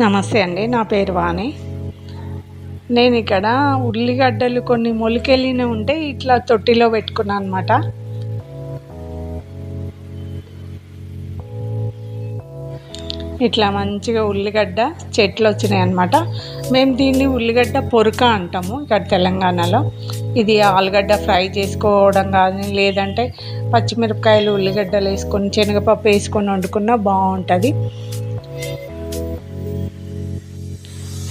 నమస్తే అండి నా పేరు వాణి. నేను ఇక్కడ ఉల్లిగడ్డలు కొన్ని మొలికెళ్ళిన ఉంటే ఇట్లా తొట్టిలో పెట్టుకున్నాను అనమాట ఇట్లా మంచిగా ఉల్లిగడ్డ చెట్లు వచ్చినాయి అనమాట మేము దీన్ని ఉల్లిగడ్డ పొరక అంటాము ఇక్కడ తెలంగాణలో. ఇది ఆలుగడ్డ ఫ్రై చేసుకోవడం కానీ లేదంటే పచ్చిమిరపకాయలు ఉల్లిగడ్డలు వేసుకొని శనగపప్పు వేసుకొని వండుకున్నా బాగుంటుంది.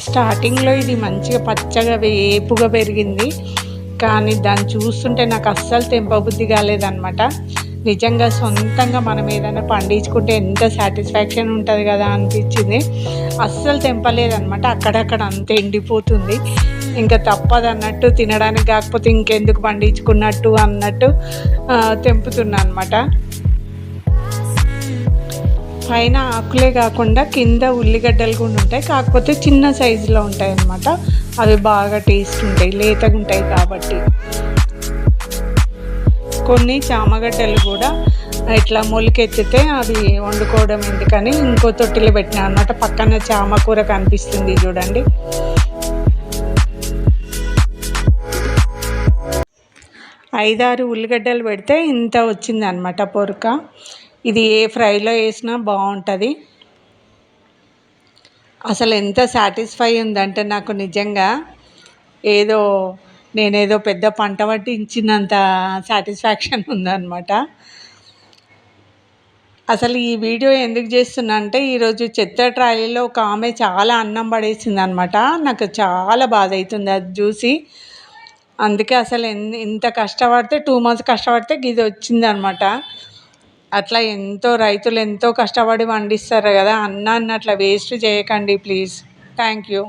స్టార్టింగ్లో ఇది మంచిగా పచ్చగా వేపుగా పెరిగింది. కానీ దాన్ని చూస్తుంటే నాకు అస్సలు తెంపబుద్ధి కాలేదన్నమాట. నిజంగా సొంతంగా మనం ఏదైనా పండించుకుంటే ఎంత సాటిస్ఫాక్షన్ ఉంటుంది కదా అనిపించింది. అస్సలు తెంపలేదన్నమాట. అక్కడక్కడ అంత ఎండిపోతుంది. ఇంకా తప్పదన్నట్టు తినడానికి కాకపోతే ఇంకెందుకు పండించుకున్నట్టు అన్నట్టు తెంపుతున్నా అనమాట పైన ఆకులే కాకుండా కింద ఉల్లిగడ్డలు కూడా ఉంటాయి. కాకపోతే చిన్న సైజులో ఉంటాయి అన్నమాట. అవి బాగా టేస్ట్ ఉంటాయి లేతగా ఉంటాయి కాబట్టి. కొన్ని చామగడ్డలు కూడా ఇట్లా మొలికెత్తితే అవి వండుకోవడం ఎందుకని ఇంకో తొట్టిలో పెట్టినా అనమాట పక్కన చామకూర కనిపిస్తుంది చూడండి. ఐదారు ఉల్లిగడ్డలు పెడితే ఇంత వచ్చింది అనమాట పొరక. ఇది ఏ ఫ్రైలో వేసినా బాగుంటుంది. అసలు ఎంత సాటిస్ఫై ఉందంటే నాకు నిజంగా ఏదో నేనేదో పెద్ద పంట పట్టించినంత సాటిస్ఫాక్షన్ ఉందన్నమాట. అసలు ఈ వీడియో ఎందుకు చేస్తున్నా అంటే ఈరోజు చెత్త ట్రాలీలో ఒక ఆమె చాలా అన్నం పడేసింది అనమాట నాకు చాలా బాధ అవుతుంది అది చూసి. అందుకే అసలు ఇంత కష్టపడితే టూ మంత్స్ కష్టపడితే ఇది వచ్చింది అనమాట అట్లా ఎంతో రైతులు ఎంతో కష్టపడి పండిస్తారు కదా అన్నాన్ని అట్లా వేస్ట్ చేయకండి ప్లీజ్. Thank you